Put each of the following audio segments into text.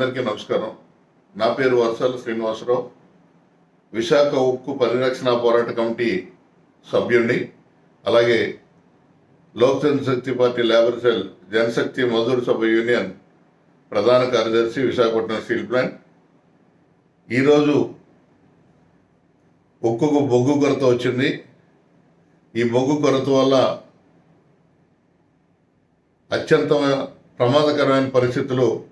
అందరికీ నమస్కారం. నా పేరు వర్షాల శ్రీనివాసరావు. విశాఖ ఉక్కు పరిరక్షణ పోరాట కమిటీ సభ్యుణ్ణి. అలాగే Lok Janshakti party labour cell Janshakti Mazdoor Sabha union ప్రధాన కార్యదర్శి విశాఖపట్నం స్టీల్ ప్లాంట్. ఈరోజు ఉక్కుకు బొగ్గు కొరత వచ్చింది. ఈ బొగ్గు కొరత వల్ల అత్యంత ప్రమాదకరమైన పరిస్థితులు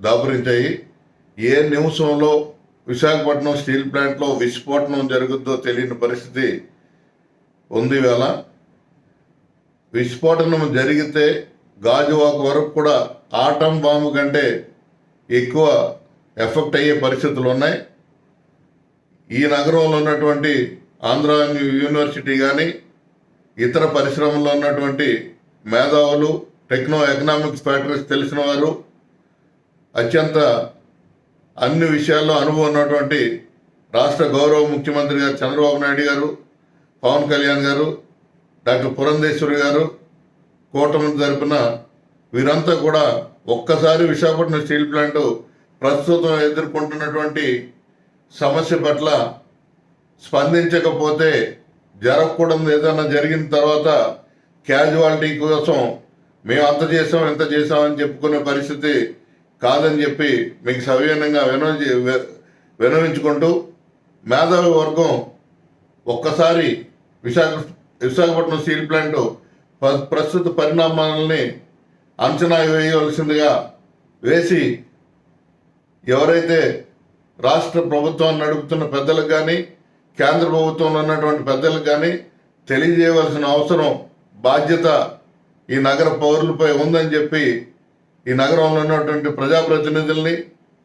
దాపురించాయి. ఏ నిమిషంలో విశాఖపట్నం స్టీల్ ప్లాంట్లో విస్ఫోటనం జరుగుద్దో తెలియని పరిస్థితి ఉంది వేళ. విస్ఫోటనం జరిగితే గాజువాక వరకు కూడా ఆటం బాంబు కంటే ఎక్కువ ఎఫెక్ట్ అయ్యే పరిస్థితులు ఉన్నాయి. ఈ నగరంలో ఉన్నటువంటి ఆంధ్ర యూనివర్సిటీ కానీ ఇతర పరిశ్రమల్లో ఉన్నటువంటి మేధావులు టెక్నో ఎకనామిక్స్ ఫ్యాక్టరీస్ తెలిసిన వారు అత్యంత అన్ని విషయాల్లో అనుభవం ఉన్నటువంటి రాష్ట్ర గౌరవ ముఖ్యమంత్రి గారు చంద్రబాబు నాయుడు గారు పవన్ కళ్యాణ్ గారు డాక్టర్ పురంధేశ్వరి గారు కూటమి తరపున వీరంతా కూడా ఒక్కసారి విశాఖపట్నం స్టీల్ ప్లాంట్ ప్రస్తుతం ఎదుర్కొంటున్నటువంటి సమస్య పట్ల స్పందించకపోతే జరగకూడదు. ఏదైనా జరిగిన తర్వాత క్యాజువాలిటీ కోసం మేము అంత చేసాం ఇంత చేసామని చెప్పుకునే పరిస్థితి కాదని చెప్పి మీకు సవినయంగా వినో వినవించుకుంటూ మేధావి వర్గం ఒక్కసారి విశాఖ విశాఖపట్నం స్టీల్ ప్లాంట్ ప్రస్తుత పరిణామాలని అంచనా వేయవలసిందిగా వేసి ఎవరైతే రాష్ట్ర ప్రభుత్వాన్ని నడుపుతున్న పెద్దలకు కానీ కేంద్ర ప్రభుత్వంలో ఉన్నటువంటి పెద్దలకు కానీ తెలియజేయవలసిన అవసరం బాధ్యత ఈ నగర పౌరులపై ఉందని చెప్పి ఈ నగరంలో ఉన్నటువంటి ప్రజాప్రతినిధుల్ని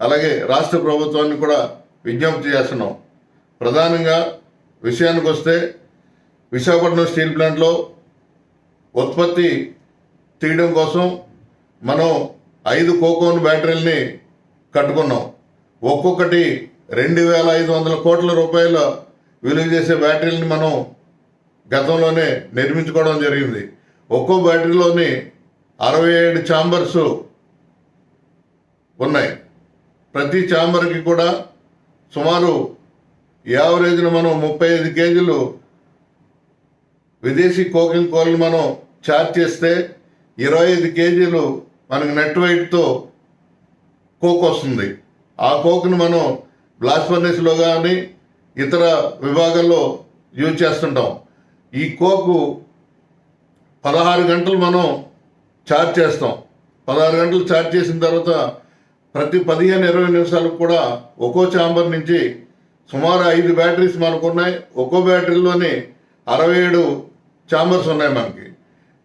అలాగే రాష్ట్ర ప్రభుత్వాన్ని కూడా విజ్ఞప్తి చేస్తున్నాం. ప్రధానంగా విషయానికి వస్తే విశాఖపట్నం స్టీల్ ప్లాంట్లో ఉత్పత్తి తీయడం కోసం మనం ఐదు కోకోన్ బ్యాటరీల్ని కట్టుకున్నాం. ఒక్కొక్కటి రెండు వేల ఐదు వందల కోట్ల రూపాయల విలువ చేసే బ్యాటరీని మనం గతంలోనే నిర్మించుకోవడం జరిగింది. ఒక్కో బ్యాటరీలోని అరవై ఏడు ఛాంబర్స్ ఉన్నాయి. ప్రతి ఛాంబర్కి కూడా సుమారు యావరేజ్ను మనం ముప్పై ఐదు కేజీలు విదేశీ కోకింగ్ కోల్ని మనం చార్జ్ చేస్తే ఇరవై ఐదు కేజీలు మనకి నెట్ వెయిట్తో కోక్ వస్తుంది. ఆ కోక్ను మనం బ్లాస్ట్ ఫర్నేస్లో కానీ ఇతర విభాగాల్లో యూజ్ చేస్తుంటాం. ఈ కోకు పదహారు గంటలు మనం ఛార్జ్ చేస్తాం. పదహారు గంటలు ఛార్జ్ చేసిన తర్వాత ప్రతి పదిహేను ఇరవై నిమిషాలకు కూడా ఒక్కో ఛాంబర్ నుంచి సుమారు ఐదు బ్యాటరీస్ మనకు ఉన్నాయి. ఒక్కో బ్యాటరీలోని అరవై ఏడు ఛాంబర్స్ ఉన్నాయి మనకి.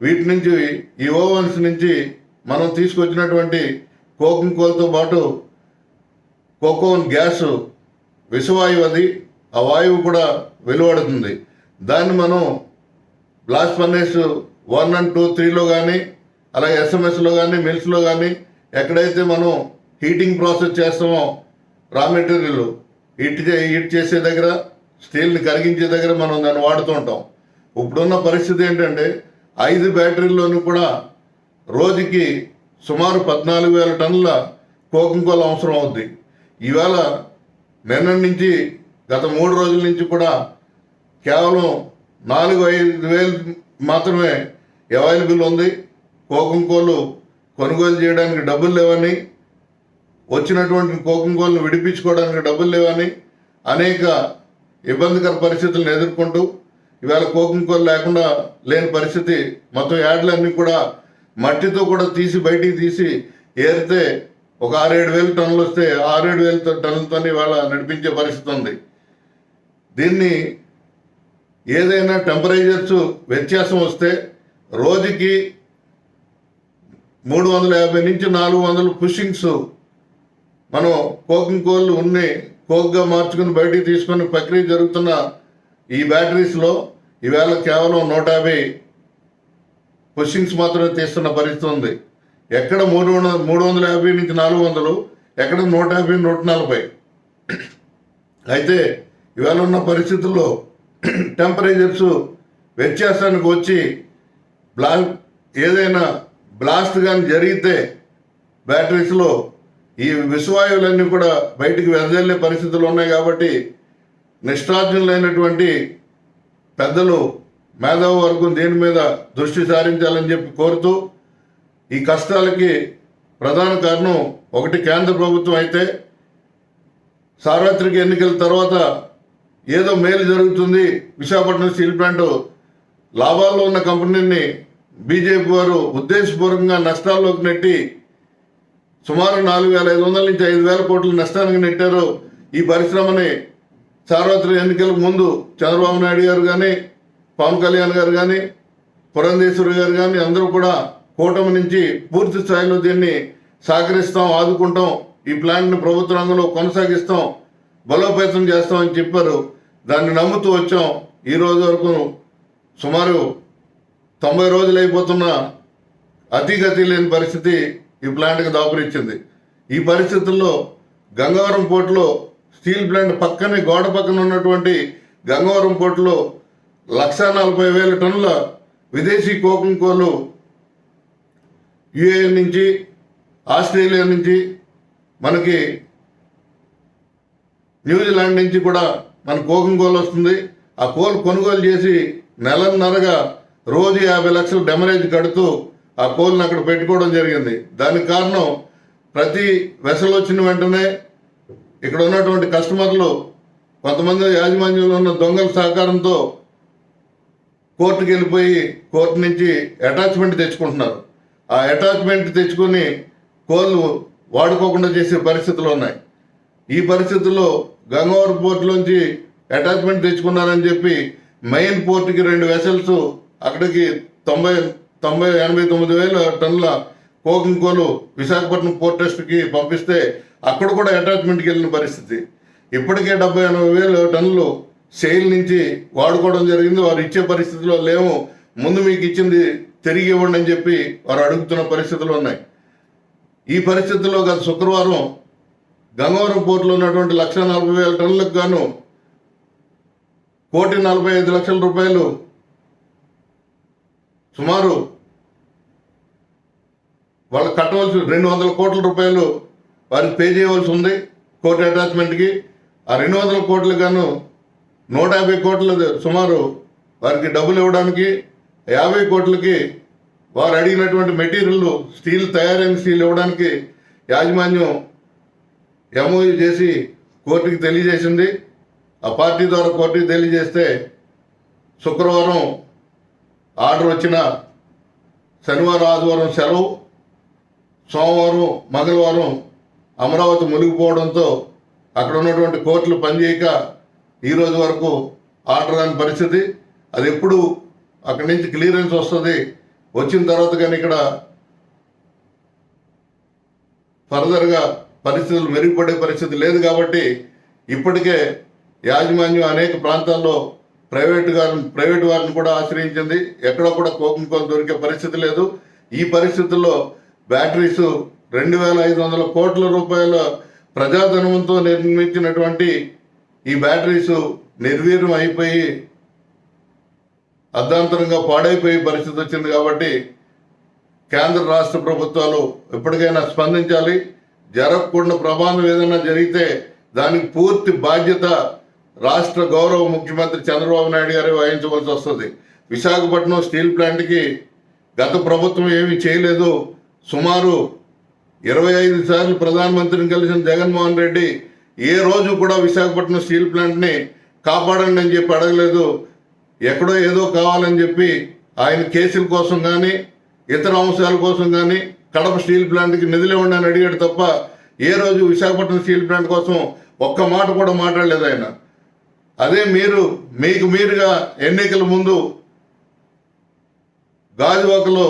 వీటి నుంచి ఈ ఓవెన్స్ నుంచి మనం తీసుకొచ్చినటువంటి కోకింగ్ కోల్తో పాటు కోకోన్ గ్యాస్ విషవాయువు అది. ఆ వాయువు కూడా వెలువడుతుంది. దాన్ని మనం blast furnace one and two త్రీలో కానీ అలాగే ఎస్ఎంఎస్లో కానీ మిల్స్లో కానీ ఎక్కడైతే మనం హీటింగ్ ప్రాసెస్ చేస్తామో రా మెటీరియల్. హీట్ చే హీట్ చేసే దగ్గర స్టీల్ని కరిగించే దగ్గర మనం దాన్ని వాడుతూ ఉంటాం. ఇప్పుడున్న పరిస్థితి ఏంటంటే ఐదు బ్యాటరీల్లోనూ కూడా రోజుకి సుమారు పద్నాలుగు వేల టన్నుల కోకింగ్ కోల్ అవసరం అవుద్ది. ఈవేళ నిన్న నుంచి గత మూడు రోజుల నుంచి కూడా కేవలం నాలుగు ఐదు వేలు మాత్రమే అవైలబుల్ ఉంది. కోకింగ్ కోళ్ళు కొనుగోలు చేయడానికి డబ్బులు లేవని వచ్చినటువంటి కోకంగోలను విడిపించుకోవడానికి డబ్బులు లేవని అనేక ఇబ్బందికర పరిస్థితులను ఎదుర్కొంటూ ఇవాళ కోకంకోలు లేకుండా లేని పరిస్థితి మొత్తం యాడ్లన్నీ కూడా మట్టితో కూడా తీసి బయటికి తీసి ఏరితే ఒక ఆరేడు వేలు టన్నులు వస్తే ఆరేడు వేల టన్నులతో ఇవాళ నడిపించే పరిస్థితి ఉంది. దీన్ని ఏదైనా టెంపరేచర్స్ వ్యత్యాసం వస్తే రోజుకి మూడు వందల యాభై నుంచి నాలుగు వందల పుషింగ్స్ మనం కోకింగ్ కోళ్ళు ఉన్ని కోక్గా మార్చుకుని బయటికి తీసుకుని ప్రక్రియ జరుగుతున్న ఈ బ్యాటరీస్లో ఈవేళ కేవలం నూట యాభై పుషింగ్స్ మాత్రమే తీస్తున్న పరిస్థితి ఉంది. ఎక్కడ మూడు వందల మూడు వందల యాభై నుంచి నాలుగు వందలు ఎక్కడ నూట యాభై నూట నలభై. అయితే ఇవాళ ఉన్న పరిస్థితుల్లో టెంపరేచర్స్ వ్యత్యాసానికి వచ్చి బ్లా ఏదైనా బ్లాస్ట్ కానీ జరిగితే బ్యాటరీస్లో ఈ విషవాయువులన్నీ కూడా బయటికి వెదజల్లే పరిస్థితులు ఉన్నాయి కాబట్టి నిష్ఠార్జులైనటువంటి పెద్దలు మేధావి వర్గం దీని మీద దృష్టి సారించాలని చెప్పి కోరుతూ ఈ కష్టాలకి ప్రధాన కారణం ఒకటి కేంద్ర ప్రభుత్వం అయితే సార్వత్రిక ఎన్నికల తర్వాత ఏదో మేలు జరుగుతుంది. విశాఖపట్నం స్టీల్ ప్లాంట్ లాభాల్లో ఉన్న కంపెనీని బీజేపీ వారు ఉద్దేశపూర్వకంగా నష్టాల్లోకి నెట్టి సుమారు నాలుగు వేల ఐదు వందల నుంచి ఐదు వేల కోట్లు నష్టానికి నెట్టారు ఈ పరిశ్రమని సార్వత్రిక ఎన్నికలకు ముందు చంద్రబాబు నాయుడు గారు కానీ పవన్ కళ్యాణ్ గారు కానీ పురంధేశ్వరి గారు కానీ అందరూ కూడా కూటమి నుంచి పూర్తి స్థాయిలో దీన్ని సహకరిస్తాం ఆదుకుంటాం ఈ ప్లాంట్ని ప్రభుత్వ రంగంలో కొనసాగిస్తాం బలోపేతం చేస్తామని చెప్పారు. దాన్ని నమ్ముతూ వచ్చాం. ఈ రోజు వరకు సుమారు తొంభై రోజులు అయిపోతున్న అతిగతి లేని పరిస్థితి ఈ ప్లాంట్కి దాపురిచ్చింది ఈ పరిస్థితుల్లో గంగవరం పోర్టులో స్టీల్ ప్లాంట్ పక్కనే గోడ పక్కన ఉన్నటువంటి గంగవరం పోర్టులో లక్ష నలభై వేల టన్నుల విదేశీ కోకం కోలు యుఏ నుంచి ఆస్ట్రేలియా నుంచి మనకి న్యూజిలాండ్ నుంచి కూడా మన కోకం కోల్ వస్తుంది. ఆ కోల్ కొనుగోలు చేసి నెలన్నరగా రోజు యాభై లక్షలు డెమరేజ్ కడుతూ ఆ కోల్ని అక్కడ పెట్టుకోవడం జరిగింది. దానికి కారణం ప్రతి వెసలు వచ్చిన వెంటనే ఇక్కడ ఉన్నటువంటి కస్టమర్లు కొంతమంది యాజమాన్యంలో ఉన్న దొంగల సహకారంతో కోర్టుకి వెళ్ళిపోయి కోర్టు నుంచి అటాచ్మెంట్ తెచ్చుకుంటున్నారు. ఆ అటాచ్మెంట్ తెచ్చుకొని కోళ్ళు వాడుకోకుండా చేసే పరిస్థితులు ఉన్నాయి. ఈ పరిస్థితుల్లో గంగవరం పోర్టులోంచి అటాచ్మెంట్ తెచ్చుకున్నారని చెప్పి మెయిన్ పోర్టుకి రెండు వెసల్స్ అక్కడికి తొంభై తొంభై ఎనభై తొమ్మిది వేల టన్నుల కోకింగ్ కోలు విశాఖపట్నం పోర్ట్ ట్రస్ట్కి పంపిస్తే అక్కడ కూడా అటాచ్మెంట్కి వెళ్ళిన పరిస్థితి. ఇప్పటికే డెబ్బై ఎనభై వేల టన్నులు సెయిల్ నుంచి వాడుకోవడం జరిగింది. వారు ఇచ్చే పరిస్థితిలో లేము. ముందు మీకు ఇచ్చింది తిరిగి ఇవ్వండి అని చెప్పి వారు అడుగుతున్న పరిస్థితులు ఉన్నాయి. ఈ పరిస్థితుల్లో గత శుక్రవారం గంగవరం పోర్టులో ఉన్నటువంటి లక్ష నలభై వేల టన్నులకు గాను కోటి నలభై ఐదు లక్షల రూపాయలు సుమారు వాళ్ళు కట్టవలసి రెండు వందల కోట్ల రూపాయలు వారికి పే చేయవలసి ఉంది కోర్టు అటాచ్మెంట్కి. ఆ రెండు వందల కోట్లు గాను నూట యాభై కోట్ల సుమారు వారికి డబ్బులు ఇవ్వడానికి యాభై కోట్లకి వారు అడిగినటువంటి మెటీరియల్ స్టీల్ తయారైన స్టీల్ ఇవ్వడానికి యాజమాన్యం ఎంఓయూ చేసి కోర్టుకి తెలియజేసింది. ఆ పార్టీ ద్వారా కోర్టుకి తెలియజేస్తే శుక్రవారం ఆర్డర్ వచ్చిన శనివారం ఆదివారం సెలవు. సోమవారం మంగళవారం అమరావతి మునిగిపోవడంతో అక్కడ ఉన్నటువంటి కోర్టులు పనిచేయక ఈరోజు వరకు ఆర్డర్ రాని పరిస్థితి. అది ఎప్పుడు అక్కడి నుంచి క్లియరెన్స్ వస్తుంది? వచ్చిన తర్వాత కానీ ఇక్కడ ఫర్దర్గా పరిస్థితులు మెరుగుపడే పరిస్థితి లేదు కాబట్టి ఇప్పటికే యాజమాన్యం అనేక ప్రాంతాల్లో ప్రైవేట్ గారిని ప్రైవేట్ వారిని కూడా ఆశ్రయించింది. ఎక్కడ కూడా కోకం దొరికే పరిస్థితి లేదు. ఈ పరిస్థితుల్లో బ్యాటరీస్ రెండు వేల ఐదు వందల కోట్ల రూపాయల ప్రజాధనంతో నిర్మించినటువంటి ఈ బ్యాటరీస్ నిర్వీర్యం అయిపోయి అర్ధాంతరంగా పాడైపోయే పరిస్థితి వచ్చింది కాబట్టి కేంద్ర రాష్ట్ర ప్రభుత్వాలు ఎప్పటికైనా స్పందించాలి. జరగకుండా ప్రమాదం ఏదైనా జరిగితే దానికి పూర్తి బాధ్యత రాష్ట్ర గౌరవ ముఖ్యమంత్రి చంద్రబాబు నాయుడు గారే వహించవలసి వస్తుంది. విశాఖపట్నం స్టీల్ ప్లాంట్కి గత ప్రభుత్వం ఏమీ చేయలేదు. సుమారు ఇరవై ఐదు సార్లు ప్రధానమంత్రిని కలిసిన జగన్మోహన్ రెడ్డి ఏ రోజు కూడా విశాఖపట్నం స్టీల్ ప్లాంట్ని కాపాడండి అని చెప్పి అడగలేదు. ఎక్కడో ఏదో కావాలని చెప్పి ఆయన కేసుల కోసం కానీ ఇతర అంశాల కోసం కానీ కడప స్టీల్ ప్లాంట్కి నిధులు ఇవ్వండి అని అడిగాడు తప్ప ఏ రోజు విశాఖపట్నం స్టీల్ ప్లాంట్ కోసం ఒక్క మాట కూడా మాట్లాడలేదు ఆయన. అదే మీరు మీకు మీరుగా ఎన్నికల ముందు గాజువాకలో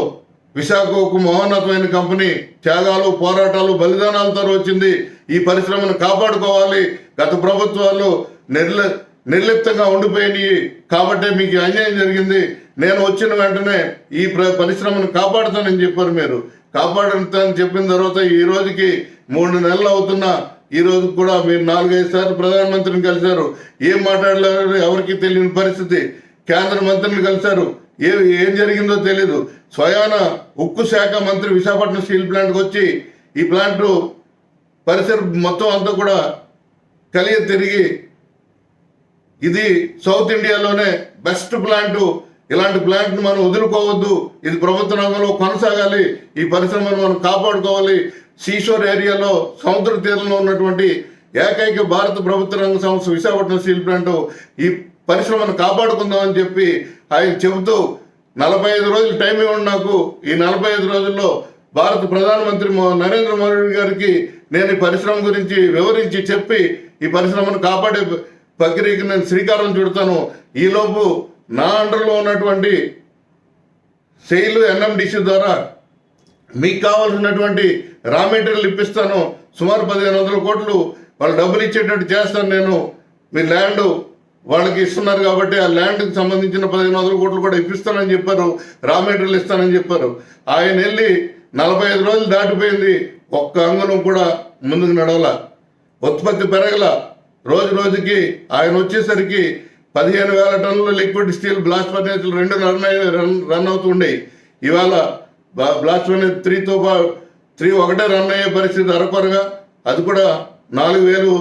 విశాఖకు మహోన్నతమైన కంపెనీ త్యాగాలు పోరాటాలు బలిదానాలతో వచ్చింది. ఈ పరిశ్రమను కాపాడుకోవాలి. గత ప్రభుత్వాలు నిర్ల నిర్లిప్తంగా ఉండిపోయినాయి. కాబట్టి మీకు అన్యాయం జరిగింది. నేను వచ్చిన వెంటనే ఈ పరిశ్రమను కాపాడుతానని చెప్పారు మీరు. కాపాడుతానని చెప్పిన తర్వాత ఈ రోజుకి మూడు నెలలు అవుతున్నా ఈ రోజు కూడా మీరు నాలుగైదు సార్లు ప్రధానమంత్రిని కలిశారు. ఏం మాట్లాడలేరు ఎవరికి తెలియని పరిస్థితి. కేంద్ర మంత్రిని కలిశారు. ఏ ఏం జరిగిందో తెలీదు. స్వయాన ఉక్కు శాఖ మంత్రి విశాఖపట్నం స్టీల్ ప్లాంట్కి వచ్చి ఈ ప్లాంట్ పరిసర మొత్తం అంతా కూడా కలియ తిరిగి ఇది సౌత్ ఇండియాలోనే బెస్ట్ ప్లాంట్. ఇలాంటి ప్లాంట్ను మనం వదులుకోవద్దు. ఇది ప్రభుత్వ రంగంలో కొనసాగాలి. ఈ పరిశ్రమను మనం కాపాడుకోవాలి. సీషోర్ ఏరియాలో సముద్ర తీరంలో ఉన్నటువంటి ఏకైక భారత ప్రభుత్వ రంగ సంస్థ విశాఖపట్నం స్టీల్ ప్లాంట్. ఈ పరిశ్రమను కాపాడుకుందామని చెప్పి ఆయన చెబుతూ నలభై ఐదు రోజులు టైం ఇవ్వండి నాకు. ఈ నలభై ఐదు రోజుల్లో భారత ప్రధానమంత్రి మో- నరేంద్ర మోడీ గారికి నేను ఈ పరిశ్రమ గురించి వివరించి చెప్పి ఈ పరిశ్రమను కాపాడే ప్రక్రియకి నేను శ్రీకారం చుడతాను. ఈలోపు నా అండర్లో ఉన్నటువంటి సెయిల్ ఎన్ఎండిసి ద్వారా మీకు కావాల్సినటువంటి రా మెటీరియల్ ఇప్పిస్తాను. సుమారు పదిహేను వందల కోట్లు వాళ్ళు డబ్బులు ఇచ్చేటట్టు చేస్తాను నేను. మీ ల్యాండ్ వాళ్ళకి ఇస్తున్నారు కాబట్టి ఆ ల్యాండ్కి సంబంధించిన పదిహేను వందల కోట్లు కూడా ఇప్పిస్తానని చెప్పారు. రా మెటీరియల్ ఇస్తానని చెప్పారు. ఆయన వెళ్ళి నలభై ఐదు రోజులు దాటిపోయింది. ఒక్క అంగుళం కూడా ముందుకు నడవల. ఉత్పత్తి పెరగల రోజు రోజుకి ఆయన వచ్చేసరికి పదిహేను వేల టన్నుల లిక్విడ్ స్టీల్ బ్లాస్ట్ ఫర్నేసులు రెండు రన్ రన్ రన్ అవుతుండేవి ఇవాళ బ్లాస్ట్ ఫర్నేస్ త్రీతో పా త్రీ ఒకటే రన్ అయ్యే పరిస్థితి అరకొరగా అది కూడా నాలుగు వేలు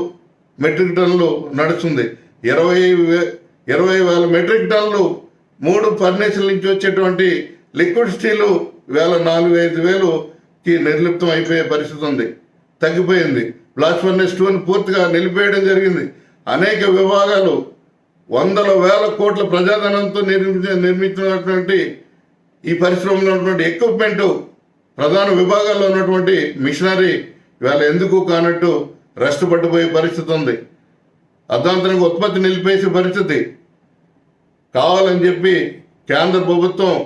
మెట్రిక్ టన్నులు నడుస్తుంది. ఇరవై వే- ఇరవై వేల మెట్రిక్ టన్నులు మూడు ఫర్నేసుల నుంచి వచ్చేటువంటి లిక్విడ్ స్టీలు వేల నాలుగు ఐదు వేలుకి నిర్లిప్తం అయిపోయే పరిస్థితి ఉంది. తగ్గిపోయింది. బ్లాస్ట్ ఫర్నేస్ టూని పూర్తిగా నిలిపేయడం జరిగింది. అనేక విభాగాలు వందల వేల కోట్ల ప్రజాధనంతో నిర్మించ నిర్మించినటువంటి ఈ పరిశ్రమలో ఉన్నటువంటి ఎక్విప్మెంట్ ప్రధాన విభాగాల్లో ఉన్నటువంటి మిషనరీ ఇవాళ ఎందుకు కానట్టు రెస్ట్ పట్టిపోయే పరిస్థితి ఉంది. అర్ధాంతరంగా ఉత్పత్తి నిలిపేసే పరిస్థితి. కావాలని చెప్పి కేంద్ర ప్రభుత్వం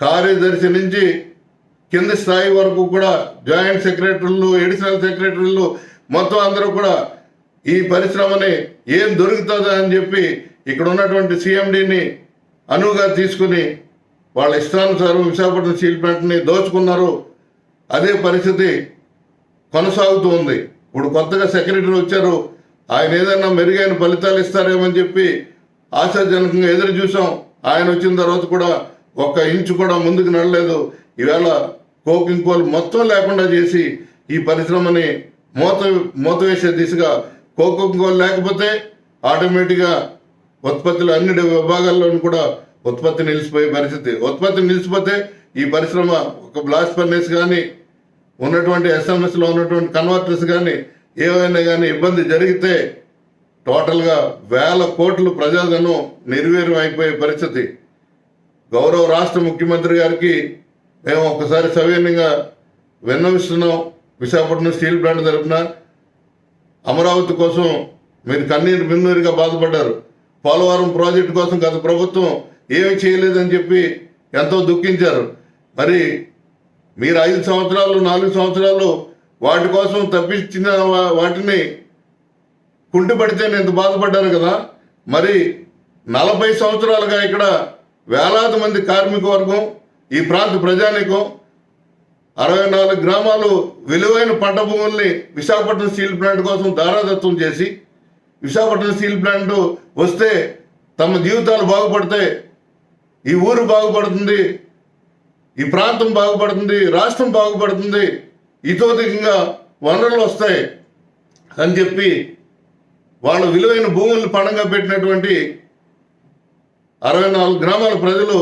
కార్యదర్శి నుంచి కింది స్థాయి వరకు కూడా జాయింట్ సెక్రటరీలు ఎడిషనల్ సెక్రటరీలు మొత్తం అందరూ కూడా ఈ పరిశ్రమని ఏం దొరుకుతుందా అని చెప్పి ఇక్కడ ఉన్నటువంటి సిఎండిని అనువుగా తీసుకుని వాళ్ళ ఇష్టానుసారం విశాఖపట్నం స్టీల్ ప్లాంట్ని దోచుకున్నారు. అదే పరిస్థితి కొనసాగుతూ ఉంది. ఇప్పుడు కొత్తగా సెక్రటరీ వచ్చారు. ఆయన ఏదైనా మెరుగైన ఫలితాలు ఇస్తారేమని చెప్పి ఆశాజనకంగా ఎదురు చూసాం. ఆయన వచ్చిన తర్వాత కూడా ఒక్క ఇంచు కూడా ముందుకు నడలేదు. ఈవేళ కోకింగ్ కోల్ మొత్తం లేకుండా చేసి ఈ పరిశ్రమని మూత మూత వేసే దిశగా కోకింగ్ కోల్ లేకపోతే ఆటోమేటిక్గా ఉత్పత్తులు అన్ని విభాగాల్లోనూ కూడా ఉత్పత్తి నిలిచిపోయే పరిస్థితి. ఉత్పత్తి నిలిచిపోతే ఈ పరిశ్రమ ఒక బ్లాస్ట్ ఫర్నేస్ కానీ ఉన్నటువంటి ఎస్ఎంఎస్లో ఉన్నటువంటి కన్వర్టర్స్ కానీ ఏవైనా కానీ ఇబ్బంది జరిగితే టోటల్గా వేల కోట్లు ప్రజాధనం నిర్వీర్యం అయిపోయే పరిస్థితి. గౌరవ రాష్ట్ర ముఖ్యమంత్రి గారికి మేము ఒకసారి సవినయంగా విన్నవిస్తున్నాం. విశాఖపట్నం స్టీల్ ప్లాంట్ తరపున అమరావతి కోసం మీరు కన్నీరు బిన్నీరుగా బాధపడ్డారు. పోలవరం ప్రాజెక్టు కోసం గత ప్రభుత్వం ఏమి చేయలేదని చెప్పి ఎంతో దుఃఖించారు. మరి మీరు ఐదు సంవత్సరాలు నాలుగు సంవత్సరాలు వాటి కోసం తప్పించిన వాటిని కుంటుపడితే నేను బాధపడ్డాను కదా. మరి నలభై సంవత్సరాలుగా ఇక్కడ వేలాది మంది కార్మిక వర్గం ఈ ప్రాంత ప్రజానికం అరవై నాలుగు గ్రామాలు విలువైన పంట భూముల్ని విశాఖపట్నం స్టీల్ ప్లాంట్ కోసం దారాదత్వం చేసి విశాఖపట్నం స్టీల్ ప్లాంట్ వస్తే తమ జీవితాలు బాగుపడతాయి ఈ ఊరు బాగుపడుతుంది ఈ ప్రాంతం బాగుపడుతుంది రాష్ట్రం బాగుపడుతుంది ఇతోధికంగా వనరులు వస్తాయి అని చెప్పి వాళ్ళ విలువైన భూములను పణంగా పెట్టినటువంటి అరవై నాలుగు గ్రామాల ప్రజలు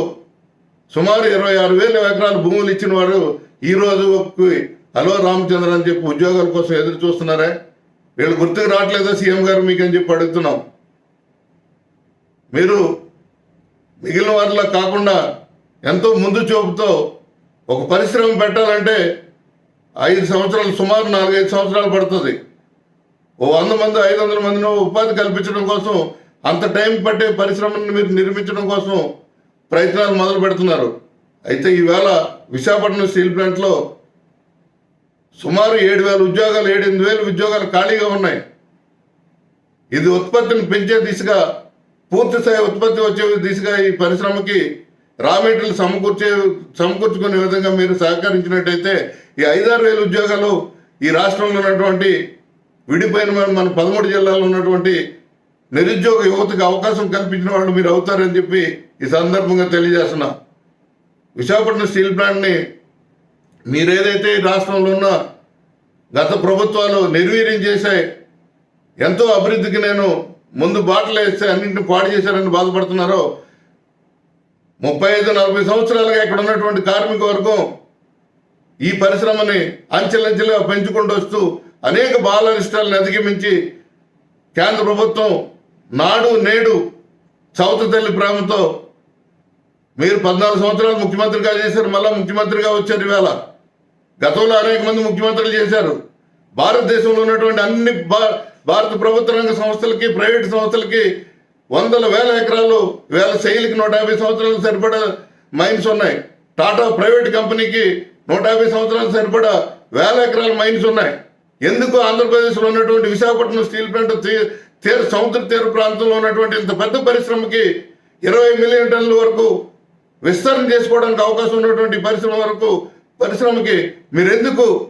సుమారు ఇరవై ఆరు వేల ఎకరాల భూములు ఇచ్చిన వారు ఈ రోజు హలో రామచంద్ర అని చెప్పి ఉద్యోగాల కోసం ఎదురు చూస్తున్నారే. వీళ్ళు గుర్తుకు రావట్లేదా సీఎం గారు మీకు అని చెప్పి అడుగుతున్నాం. మీరు మిగిలిన వారిలా కాకుండా ఎంతో ముందు చూపుతో ఒక పరిశ్రమ పెట్టాలంటే ఐదు సంవత్సరాలు సుమారు నాలుగైదు సంవత్సరాలు పడుతుంది. ఓ వంద మంది ఐదు వందల మందిని ఉపాధి కల్పించడం కోసం అంత టైం పట్టే పరిశ్రమను మీరు నిర్మించడం కోసం ప్రయత్నాలు మొదలు పెడుతున్నారు. అయితే ఈవేళ విశాఖపట్నం స్టీల్ ప్లాంట్లో సుమారు ఏడు వేల ఉద్యోగాలు ఏడెనిమిది వేల ఉద్యోగాలు ఖాళీగా ఉన్నాయి. ఇది ఉత్పత్తిని పెంచే దిశగా పూర్తి స్థాయి ఉత్పత్తి వచ్చే దిశగా ఈ పరిశ్రమకి రా మెటీరియల్ సమకూర్చే సమకూర్చుకునే విధంగా మీరు సహకరించినట్టయితే ఈ ఐదారు వేల ఉద్యోగాలు ఈ రాష్ట్రంలో ఉన్నటువంటి విడిపోయిన మన పదమూడు జిల్లాల్లో ఉన్నటువంటి నిరుద్యోగ యువతకు అవకాశం కల్పించిన వాళ్ళు మీరు అవుతారని చెప్పి ఈ సందర్భంగా తెలియజేస్తున్నా. విశాఖపట్నం స్టీల్ ప్లాంట్ని మీరేదైతే ఈ రాష్ట్రంలో ఉన్న గత ప్రభుత్వాలు నిర్వీర్యం చేశాయి ఎంతో అభివృద్ధికి నేను ముందు బాటలు వేస్తే అన్నింటిని పాడు చేశారని బాధపడుతున్నారో ముప్పై ఐదు నలభై సంవత్సరాలుగా ఇక్కడ ఉన్నటువంటి కార్మిక వర్గం ఈ పరిశ్రమని అంచెలంచెలుగా పెంచుకుంటూ వస్తూ అనేక బాలరిష్టాలను అధిగమించి కేంద్ర ప్రభుత్వం నాడు నేడు చౌత తల్లి ప్రేమతో మీరు పద్నాలుగు సంవత్సరాలు ముఖ్యమంత్రిగా చేశారు మళ్ళా ముఖ్యమంత్రిగా వచ్చారు ఇవాళ. గతంలో అనేక మంది ముఖ్యమంత్రులు చేశారు. భారతదేశంలో ఉన్నటువంటి అన్ని భా- భారత ప్రభుత్వ రంగ సంస్థలకి ప్రైవేట్ సంస్థలకి వందల వేల ఎకరాలు వేల శైలికి నూట యాభై సంవత్సరాలు సరిపడా మైన్స్ ఉన్నాయి. టాటా ప్రైవేట్ కంపెనీకి నూట యాభై సంవత్సరాలు సరిపడా వేల ఎకరాల మైన్స్ ఉన్నాయి. ఎందుకు ఆంధ్రప్రదేశ్లో ఉన్నటువంటి విశాఖపట్నం స్టీల్ ప్లాంట్ తీ- తీర సముద్ర తీర ప్రాంతంలో ఉన్నటువంటి ఇంత పెద్ద పరిశ్రమకి ఇరవై మిలియన్ టన్నుల వరకు విస్తరణ చేసుకోవడానికి అవకాశం ఉన్నటువంటి పరిశ్రమ వరకు పరిశ్రమకి మీరు ఎందుకు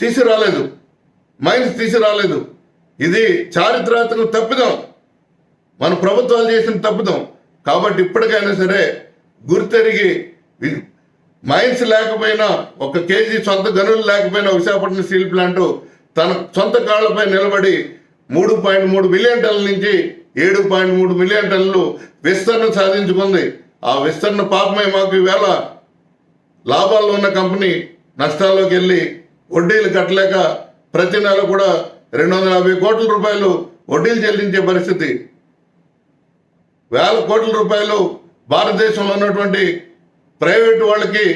తీసుకురాలేదు? మైన్స్ తీసుకురాలేదు. ఇది చారిత్రాత్మక తప్పిదం. మన ప్రభుత్వాలు చేసిన తప్పిదం. కాబట్టి ఇప్పటికైనా సరే గుర్తెరిగి మైన్స్ లేకపోయినా ఒక కేజీ సొంత గనులు లేకపోయినా విశాఖపట్నం స్టీల్ ప్లాంట్ తన సొంత కాళ్ళపై నిలబడి మూడు పాయింట్ మూడు మిలియన్ టన్నుల నుంచి ఏడు పాయింట్ మూడు మిలియన్ టన్నులు విస్తరణ సాధించుకుంది. ఆ విస్తరణ పాపమే మాకు ఈవేళ లాభాల్లో ఉన్న కంపెనీ నష్టాల్లోకి వెళ్ళి వడ్డీలు కట్టలేక ప్రతి నెల కూడా రెండు వందల యాభై కోట్ల రూపాయలు వడ్డీలు చెల్లించే పరిస్థితి. వేల కోట్ల రూపాయలు భారతదేశంలో ఉన్నటువంటి ప్రైవేటు వాళ్ళకి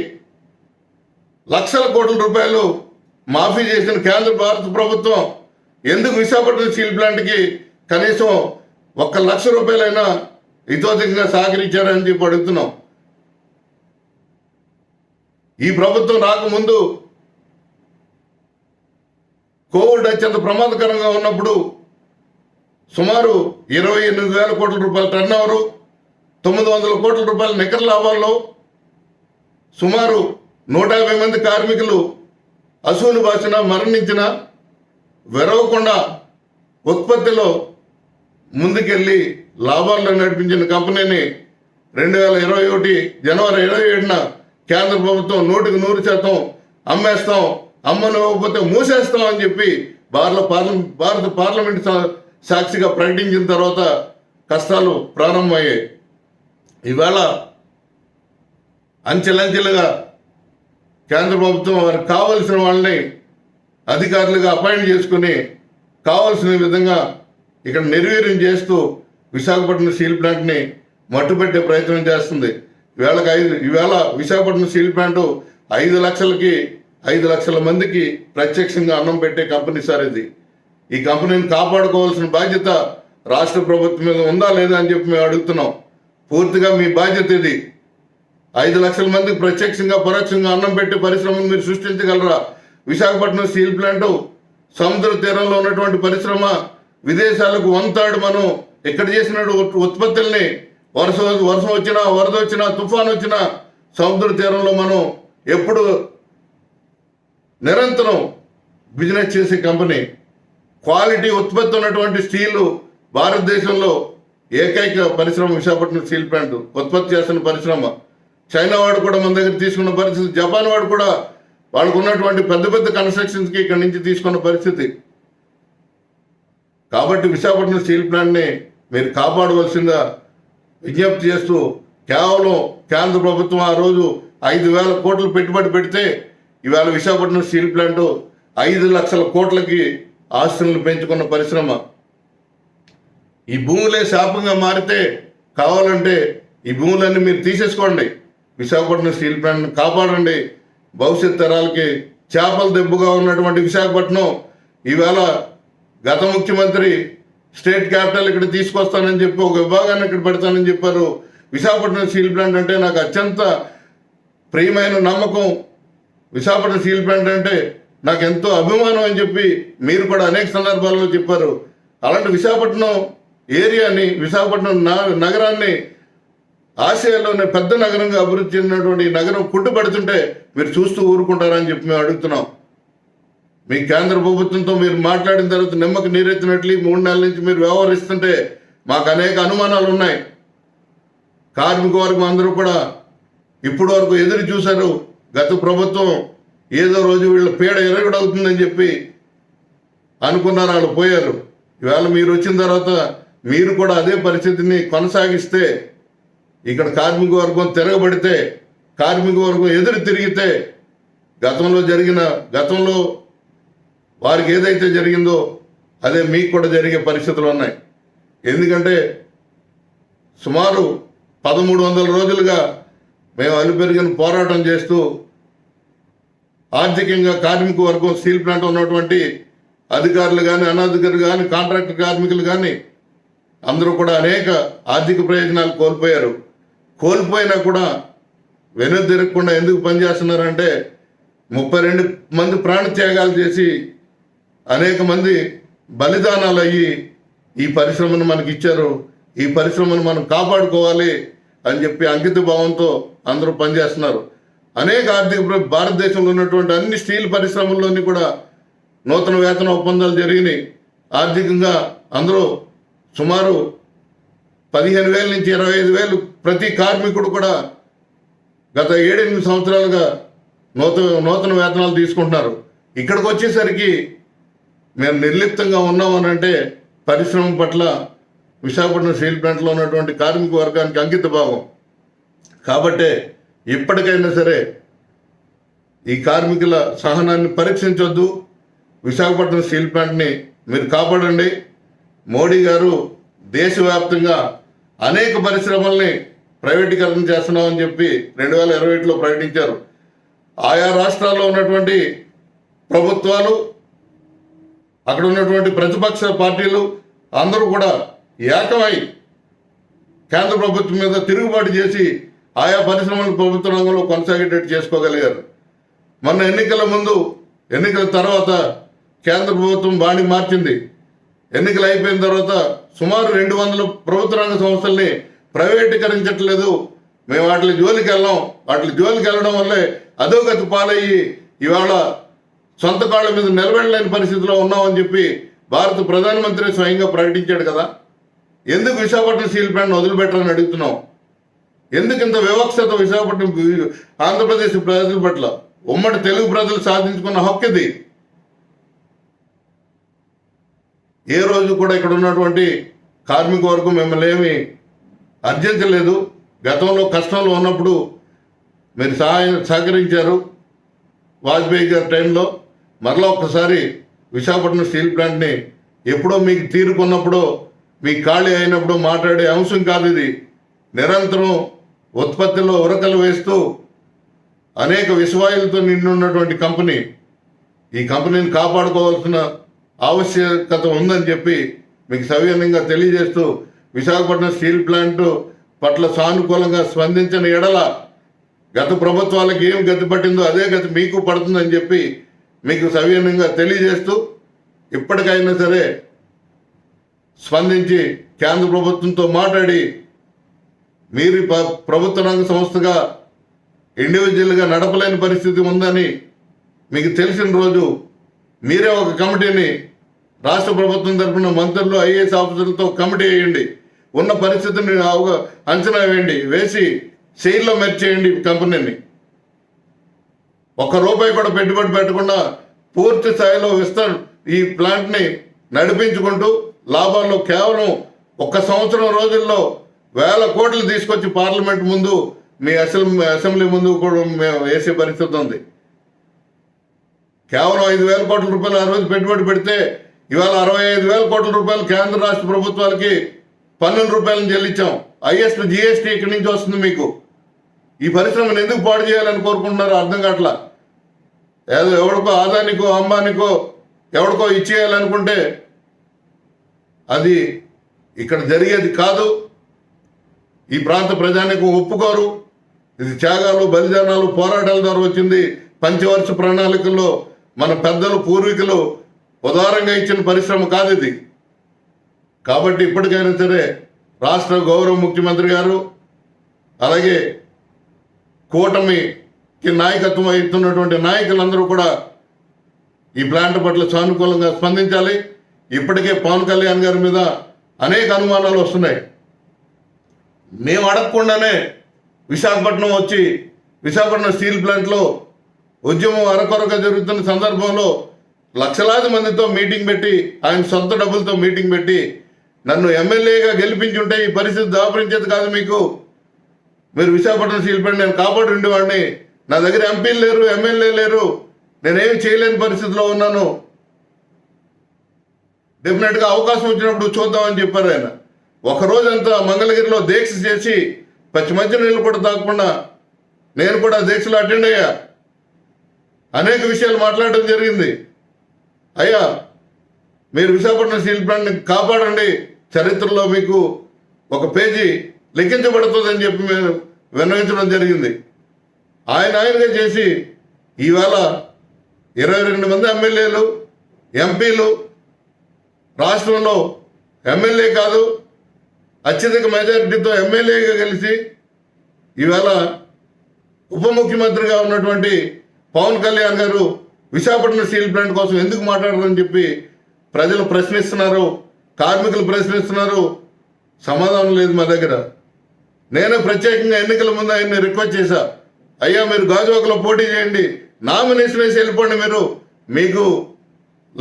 లక్షల కోట్ల రూపాయలు మాఫీ చేసిన కేంద్ర భారత ప్రభుత్వం ఎందుకు విశాఖపట్నం స్టీల్ ప్లాంట్కి కనీసం ఒక్క లక్ష రూపాయలైనా హితోధికంగా సహకరించారని చెప్పి అడుగుతున్నాం. ఈ ప్రభుత్వం రాకముందు కోవిడ్ అత్యంత ప్రమాదకరంగా ఉన్నప్పుడు సుమారు ఇరవై ఎనిమిది వేల కోట్ల రూపాయల టర్న్ ఓవరు తొమ్మిది వందల కోట్ల రూపాయల నికర లాభాల్లో సుమారు నూట యాభై మంది కార్మికులు అసూలు బాసిన మరణించిన వెరవకుండా ఉత్పత్తిలో ముందుకెళ్ళి లాభాల్లో నడిపించిన కంపెనీని రెండు వేల ఇరవై ఒకటి జనవరి ఇరవై ఏడున కేంద్ర ప్రభుత్వం నూటికి నూరు శాతం అమ్మేస్తాం అమ్మను ఇవ్వకపోతే మూసేస్తాం అని చెప్పి భారత పార్లమెంట్ భారత పార్లమెంట్ సా- సాక్షిగా ప్రకటించిన తర్వాత కష్టాలు ప్రారంభమయ్యాయి. ఇవాళ అంచెలంచెలుగా కేంద్ర ప్రభుత్వం వారికి కావలసిన వాళ్ళని అధికారులుగా అపాయింట్ చేసుకుని కావాల్సిన విధంగా ఇక్కడ నిర్వీర్యం చేస్తూ విశాఖపట్నం స్టీల్ ప్లాంట్ని మట్టుపెట్టే ప్రయత్నం చేస్తుంది. ఈవేళకి ఐదు ఈవేళ విశాఖపట్నం స్టీల్ ప్లాంట్ ఐదు లక్షలకి ఐదు లక్షల మందికి ప్రత్యక్షంగా అన్నం పెట్టే కంపెనీ సార్ ఇది. ఈ కంపెనీని కాపాడుకోవాల్సిన బాధ్యత రాష్ట్ర ప్రభుత్వం మీద ఉందా లేదా అని చెప్పి మేము అడుగుతున్నాం. పూర్తిగా మీ బాధ్యత ఇది. ఐదు లక్షల మందికి ప్రత్యక్షంగా పరోక్షంగా అన్నం పెట్టే పరిశ్రమను మీరు సృష్టించగలరా? విశాఖపట్నం స్టీల్ ప్లాంట్ సముద్ర తీరంలో ఉన్నటువంటి పరిశ్రమ విదేశాలకు వంతాడు మనం. ఎక్కడ చేసిన ఉత్- ఉత్పత్తుల్ని? వర్షం వర్షం వచ్చినా వరద వచ్చినా తుఫాన్ వచ్చినా సముద్ర తీరంలో మనం. ఎప్పుడు? నిరంతరం బిజినెస్ చేసే కంపెనీ. క్వాలిటీ ఉత్పత్తి ఉన్నటువంటి స్టీలు భారతదేశంలో ఏకైక పరిశ్రమ విశాఖపట్నం స్టీల్ ప్లాంట్. ఉత్పత్తి చేస్తున్న పరిశ్రమ. చైనా వాడు కూడా మన దగ్గర తీసుకున్న పరిస్థితి జపాన్ వాడు కూడా వాళ్ళకు ఉన్నటువంటి పెద్ద పెద్ద కన్స్ట్రక్షన్స్కి ఇక్కడి నుంచి తీసుకున్న పరిస్థితి. కాబట్టి విశాఖపట్నం స్టీల్ ప్లాంట్ని మీరు కాపాడవలసిందిగా విజ్ఞప్తి చేస్తూ కేవలం కేంద్ర ప్రభుత్వం ఆ రోజు ఐదు వేల కోట్లు పెట్టుబడి పెడితే ఇవాళ విశాఖపట్నం స్టీల్ ప్లాంట్ ఐదు లక్షల కోట్లకి ఆస్తులను పెంచుకున్న పరిశ్రమ. ఈ భూములే శాపంగా మారితే కావాలంటే ఈ భూములన్నీ మీరు తీసేసుకోండి. విశాఖపట్నం స్టీల్ ప్లాంట్ని కాపాడండి. భవిష్యత్ తరాలకి చేపల దెబ్బగా ఉన్నటువంటి విశాఖపట్నం ఈవేళ గత ముఖ్యమంత్రి స్టేట్ క్యాపిటల్ ఇక్కడ తీసుకొస్తానని చెప్పి ఒక విభాగాన్ని ఇక్కడ పెడతానని చెప్పారు. విశాఖపట్నం స్టీల్ ప్లాంట్ అంటే నాకు అత్యంత ప్రియమైన నమ్మకం. విశాఖపట్నం స్టీల్ ప్లాంట్ అంటే నాకు ఎంతో అభిమానం అని చెప్పి మీరు కూడా అనేక సందర్భాల్లో చెప్పారు. అలాంటి విశాఖపట్నం ఏరియాని విశాఖపట్నం నా- నగరాన్ని ఆసియాలోనే పెద్ద నగరంగా అభివృద్ధి చెందినటువంటి ఈ నగరం కుంటుపడుతుంటే మీరు చూస్తూ ఊరుకుంటారని చెప్పి మేము అడుగుతున్నాం. మీ కేంద్ర ప్రభుత్వంతో మీరు మాట్లాడిన తర్వాత నిమ్మకి నీరెత్తినట్లు మూడు నెలల నుంచి మీరు వ్యవహరిస్తుంటే మాకు అనేక అనుమానాలు ఉన్నాయి. కార్మిక వర్గం అందరూ కూడా ఇప్పటి వరకు ఎదురు చూశారు. గత ప్రభుత్వం ఏదో రోజు వీళ్ళ పీడ ఎరగడవుతుందని చెప్పి అనుకున్నారు వాళ్ళు పోయారు. ఇవాళ మీరు వచ్చిన తర్వాత మీరు కూడా అదే పరిస్థితిని కొనసాగిస్తే ఇక్కడ కార్మిక వర్గం తిరగబడితే కార్మిక వర్గం ఎదురు తిరిగితే గతంలో జరిగిన గతంలో వారికి ఏదైతే జరిగిందో అదే మీకు కూడా జరిగే పరిస్థితులు ఉన్నాయి. ఎందుకంటే సుమారు పదమూడు వందల రోజులుగా మేము అలుపెరిగిన పోరాటం చేస్తూ ఆర్థికంగా కార్మిక వర్గం స్టీల్ ప్లాంట్ ఉన్నటువంటి అధికారులు కానీ అనధికారులు కానీ కాంట్రాక్టర్ కార్మికులు కానీ అందరూ కూడా అనేక ఆర్థిక ప్రయోజనాలు కోల్పోయారు. కోల్పోయినా కూడా వెనుదిరగకుండా ఎందుకు పనిచేస్తున్నారంటే ముప్పై రెండు మంది ప్రాణత్యాగాలు చేసి అనేక మంది బలిదానాలు అయ్యి ఈ పరిశ్రమను మనకి ఇచ్చారు ఈ పరిశ్రమను మనం కాపాడుకోవాలి అని చెప్పి అంకిత భావంతో అందరూ పనిచేస్తున్నారు. అనేక ఆర్థిక భారతదేశంలో ఉన్నటువంటి అన్ని స్టీల్ పరిశ్రమల్లోని కూడా నూతన వేతన ఒప్పందాలు జరిగినాయి. ఆర్థికంగా అందరూ సుమారు పదిహేను వేల నుంచి ఇరవై ఐదు వేలు ప్రతి కార్మికుడు కూడా గత ఏడెనిమిది సంవత్సరాలుగా నూతన నూతన వేతనాలు తీసుకుంటున్నారు. ఇక్కడికి వచ్చేసరికి మేము నిర్లిప్తంగా ఉన్నామని అంటే పరిశ్రమ పట్ల విశాఖపట్నం స్టీల్ ప్లాంట్లో ఉన్నటువంటి కార్మిక వర్గానికి అంకిత భావం. కాబట్టే ఇప్పటికైనా సరే ఈ కార్మికుల సహనాన్ని పరీక్షించొద్దు. విశాఖపట్నం స్టీల్ ప్లాంట్ని మీరు కాపాడండి. మోడీ గారు దేశవ్యాప్తంగా అనేక పరిశ్రమల్ని ప్రైవేటీకరణ చేస్తున్నామని చెప్పి రెండు వేల ఇరవై ఒకటిలో ప్రకటించారు. ఆయా రాష్ట్రాల్లో ఉన్నటువంటి ప్రభుత్వాలు అక్కడ ఉన్నటువంటి ప్రతిపక్ష పార్టీలు అందరూ కూడా ఏకమై కేంద్ర ప్రభుత్వం మీద తిరుగుబాటు చేసి ఆయా పరిశ్రమలు ప్రభుత్వ రంగంలో కొనసాగేటట్టు చేసుకోగలిగారు. మొన్న ఎన్నికల ముందు ఎన్నికల తర్వాత కేంద్ర ప్రభుత్వం బాణి మార్చింది. ఎన్నికలు అయిపోయిన తర్వాత సుమారు రెండు వందల ప్రభుత్వ రంగ సంస్థల్ని ప్రైవేటీకరించట్లేదు. మేము వాటి జోలికి వెళ్ళాం. వాటి జోలికి వెళ్ళడం వల్లే అధోగతి పాలయ్యి ఇవాళ సొంత కాళ్ళ మీద నిలబడలేని పరిస్థితిలో ఉన్నామని చెప్పి భారత ప్రధానమంత్రి స్వయంగా ప్రకటించాడు కదా. ఎందుకు విశాఖపట్నం స్టీల్ ప్లాంట్ వదిలిపెట్టాలని అడుగుతున్నాం? ఎందుకు ఇంత వివక్షత విశాఖపట్నం ఆంధ్రప్రదేశ్ ప్రజల పట్ల? ఉమ్మడి తెలుగు ప్రజలు సాధించుకున్న హక్కు ఇది. ఏ రోజు కూడా ఇక్కడ ఉన్నటువంటి కార్మిక వర్గం మిమ్మల్ని ఏమి అర్జించలేదు గతంలో కష్టంలో ఉన్నప్పుడు మీరు సహాయం సహకరించారు. వాజ్పేయి గారి టైంలో మరలా ఒక్కసారి విశాఖపట్నం స్టీల్ ప్లాంట్ని ఎప్పుడో మీకు తీరుకున్నప్పుడు మీకు ఖాళీ అయినప్పుడు మాట్లాడే అంశం కాదు ఇది. నిరంతరం ఉత్పత్తిలో ఉరకలు వేస్తూ అనేక విశ్వాయులతో నిండున్నటువంటి కంపెనీ. ఈ కంపెనీని కాపాడుకోవాల్సిన ఆవశ్యకత ఉందని చెప్పి మీకు సవినయంగా తెలియజేస్తూ విశాఖపట్నం స్టీల్ ప్లాంట్ పట్ల సానుకూలంగా స్పందించిన ఎడల గత ప్రభుత్వాలకు ఏం గతి పట్టిందో అదే గతి మీకు పడుతుందని చెప్పి మీకు సవినయంగా తెలియజేస్తూ ఇప్పటికైనా సరే స్పందించి కేంద్ర ప్రభుత్వంతో మాట్లాడి మీరు ప్రభుత్వ రంగ సంస్థగా ఇండివిజువల్గా నడపలేని పరిస్థితి ఉందని మీకు తెలిసిన రోజు మీరే ఒక కమిటీని రాష్ట్ర ప్రభుత్వం తరఫున మంత్రులు ఐఏఎస్ ఆఫీసర్లతో కమిటీ వేయండి. ఉన్న పరిస్థితిని అంచనా వేయండి. వేసి సెయిల్లో మెర్చేయండి కంపెనీని. ఒక్క రూపాయి కూడా పెట్టుబడి పెట్టకుండా పూర్తి స్థాయిలో విస్తర్ ఈ ప్లాంట్ని నడిపించుకుంటూ లాభాల్లో కేవలం ఒక్క సంవత్సరం రోజుల్లో వేల కోట్లు తీసుకొచ్చి పార్లమెంట్ ముందు మీ అసెంబ్లీ అసెంబ్లీ ముందు కూడా మేము వేసే పరిస్థితి ఉంది. కేవలం ఐదు వేల కోట్ల రూపాయలు ఆ రోజు పెట్టుబడి పెడితే ఇవాళ అరవై ఐదు వేల కోట్ల రూపాయలు కేంద్ర రాష్ట్ర ప్రభుత్వాలకి పన్నెండు రూపాయలను చెల్లించాం. హైయెస్ట్ జిఎస్టీ ఇక్కడి నుంచి వస్తుంది మీకు. ఈ పరిశ్రమను ఎందుకు పాడు చేయాలని కోరుకుంటున్నారో అర్థం కావట్లా? ఏదో ఎవడికో ఆదానికో అంబానికో ఎవడికో ఇచ్చేయాలనుకుంటే అది ఇక్కడ జరిగేది కాదు. ఈ ప్రాంత ప్రజానికి ఒప్పుకోరు. ఇది త్యాగాలు బలిదానాలు పోరాటాల ద్వారా వచ్చింది. పంచవర్ష ప్రణాళికల్లో మన పెద్దలు పూర్వీకులు ఉదారంగా ఇచ్చిన పరిశ్రమ కాదు ఇది. కాబట్టి ఇప్పటికైనా సరే రాష్ట్ర గౌరవ ముఖ్యమంత్రి గారు అలాగే కూటమికి నాయకత్వం వహిస్తున్నటువంటి నాయకులందరూ కూడా ఈ ప్లాంట్ పట్ల సానుకూలంగా స్పందించాలి. ఇప్పటికే పవన్ కళ్యాణ్ గారి మీద అనేక అనుమానాలు వస్తున్నాయి. మేము అడగకుండానే విశాఖపట్నం వచ్చి విశాఖపట్నం స్టీల్ ప్లాంట్లో ఉద్యమం అరకొరక జరుగుతున్న సందర్భంలో లక్షలాది మందితో మీటింగ్ పెట్టి ఆయన సొంత డబ్బులతో మీటింగ్ పెట్టి నన్ను ఎమ్మెల్యేగా గెలిపించి ఉంటే ఈ పరిస్థితి దాపరించేది కాదు మీకు. మీరు విశాఖపట్నం స్టీల్ నేను కాపాడు ఉండేవాడిని నా దగ్గర ఎంపీలు లేరు ఎమ్మెల్యే లేరు. నేనేమి చేయలేని పరిస్థితిలో ఉన్నాను. డెఫినెట్గా అవకాశం వచ్చినప్పుడు చూద్దామని చెప్పారు ఆయన. ఒక రోజంతా మంగళగిరిలో దీక్ష చేసి పచ్చి మధ్య నీళ్ళు కూడా తాగకుండా నేను కూడా దీక్షలో అటెండ్ అయ్యా. అనేక విషయాలు మాట్లాడటం జరిగింది. అయ్యా మీరు విశాఖపట్నం స్టీల్ ప్లాంట్ని కాపాడండి. చరిత్రలో మీకు ఒక పేజీ లిఖించబడుతుందని చెప్పి మేము విన్నవించడం జరిగింది. ఆయన ఆయనగా చేసి ఈవేళ ఇరవై రెండు మంది ఎమ్మెల్యేలు ఎంపీలు రాష్ట్రంలో ఎమ్మెల్యే కాదు అత్యధిక మెజారిటీతో ఎమ్మెల్యేగా కలిసి ఈవేళ ఉప ముఖ్యమంత్రిగా ఉన్నటువంటి పవన్ కళ్యాణ్ గారు విశాఖపట్నం స్టీల్ ప్లాంట్ కోసం ఎందుకు మాట్లాడరని చెప్పి ప్రజలు ప్రశ్నిస్తున్నారు కార్మికులు ప్రశ్నిస్తున్నారు. సమాధానం లేదు మా దగ్గర. నేను ప్రత్యేకంగా ఎన్నికల ముందు ఆయన్ని రిక్వెస్ట్ చేశా. అయ్యా మీరు గాజువాకలో పోటీ చేయండి. నామినేషన్ వేసి వెళ్ళిపోండి మీరు. మీకు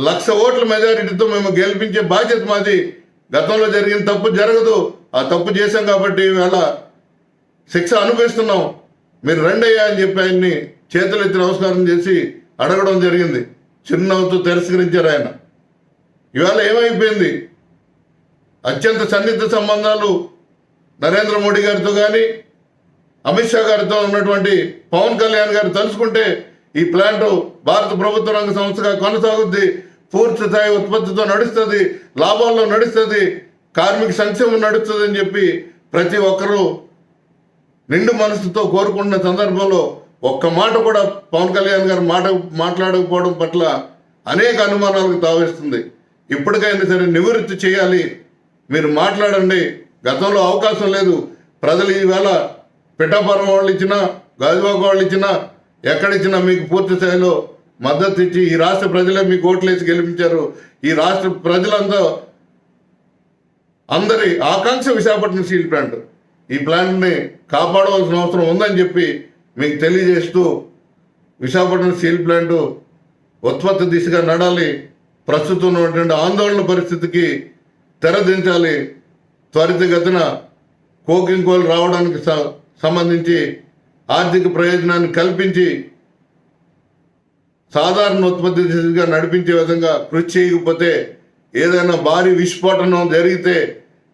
లక్ష ఓట్ల మెజారిటీతో మేము గెలిపించే బాధ్యత మాది. గతంలో జరిగిన తప్పు జరగదు. ఆ తప్పు చేశాం కాబట్టి ఇవాళ శిక్ష అనుభవిస్తున్నాం. మీరు రండి అయ్యా అని చెప్పి ఆయన్ని చేతులు ఎత్తి నమస్కారం చేసి అడగడం జరిగింది. చిరునవ్వుతో తిరస్కరించారు ఆయన. ఇవాళ ఏమైపోయింది? అత్యంత సన్నిహిత సంబంధాలు నరేంద్ర మోడీ గారితో కానీ అమిత్ షా గారితో ఉన్నటువంటి పవన్ కళ్యాణ్ గారు తలుచుకుంటే ఈ ప్లాంట్ భారత ప్రభుత్వ రంగ సంస్థగా కొనసాగుద్ది. పూర్తి స్థాయి ఉత్పత్తితో నడుస్తుంది లాభాల్లో నడుస్తుంది కార్మిక సంక్షేమం నడుస్తుంది అని చెప్పి ప్రతి ఒక్కరూ నిండు మనసుతో కోరుకుంటున్న సందర్భంలో ఒక్క మాట కూడా పవన్ కళ్యాణ్ గారు మాట మాట్లాడకపోవడం పట్ల అనేక అనుమానాలకు తావేస్తుంది ఇప్పటికైనా సరే నివృత్తి చేయాలి. మీరు మాట్లాడండి. గతంలో అవకాశం లేదు. ప్రజలు ఈవేళ పిఠాపురం వాళ్ళు ఇచ్చినా గాజువాక వాళ్ళు ఇచ్చినా ఎక్కడిచ్చినా మీకు పూర్తి స్థాయిలో మద్దతు ఇచ్చి ఈ రాష్ట్ర ప్రజలే మీకు ఓట్లేసి గెలిపించారు. ఈ రాష్ట్ర ప్రజలంతా అందరి ఆకాంక్ష విశాఖపట్నం స్టీల్ ప్లాంట్. ఈ ప్లాంట్ని కాపాడవలసిన అవసరం ఉందని చెప్పి మీకు తెలియజేస్తూ విశాఖపట్నం స్టీల్ ప్లాంట్ ఉత్పత్తి దిశగా నడాలి ప్రస్తుతం ఉన్నటువంటి ఆందోళన పరిస్థితికి తెరదించాలి త్వరితగతిన కోకింగ్ కోల్ రావడానికి సంబంధించి ఆర్థిక ప్రయోజనాన్ని కల్పించి సాధారణ ఉత్పత్తి దిశగా నడిపించే విధంగా కృషి చేయకపోతే ఏదైనా భారీ విస్ఫోటనం జరిగితే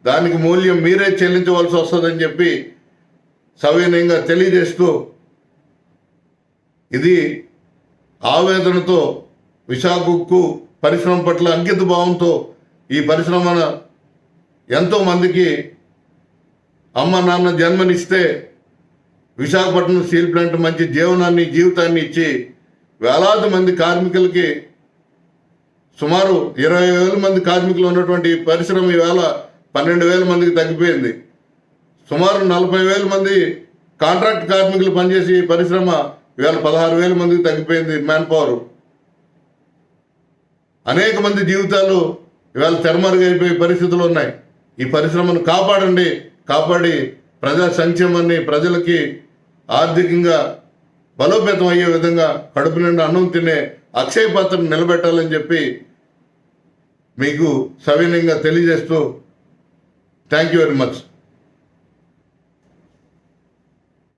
దానికి మూల్యం మీరే చెల్లించవలసి వస్తుందని చెప్పి సవినయంగా తెలియజేస్తూ ఇది ఆవేదనతో విశాఖకు పరిశ్రమ పట్ల అంకిత భావంతో ఈ పరిశ్రమ ఎంతో మందికి అమ్మ నాన్న జన్మనిస్తే విశాఖపట్నం స్టీల్ ప్లాంట్ మంచి జీవనాన్ని జీవితాన్ని ఇచ్చి వేలాది మంది కార్మికులకి సుమారు ఇరవై వేల మంది కార్మికులు ఉన్నటువంటి ఈ పరిశ్రమ ఈవేళ పన్నెండు వేల మందికి తగ్గిపోయింది. సుమారు నలభై వేల మంది కాంట్రాక్ట్ కార్మికులు పనిచేసి ఈ పరిశ్రమ ఇవాళ పదహారు వేల మందికి తగ్గిపోయింది మ్యాన్ పవర్. అనేక మంది జీవితాలు ఇవాళ తెరమరుగైపోయే పరిస్థితులు ఉన్నాయి. ఈ పరిశ్రమను కాపాడండి కాపాడి ప్రజా సంక్షేమాన్ని ప్రజలకి ఆర్థికంగా బలోపేతం అయ్యే విధంగా కడుపు నిండా అన్నం తినే అక్షయ పాత్రను నిలబెట్టాలని చెప్పి మీకు సవినయంగా తెలియజేస్తూ థ్యాంక్ యూ వెరీ మచ్.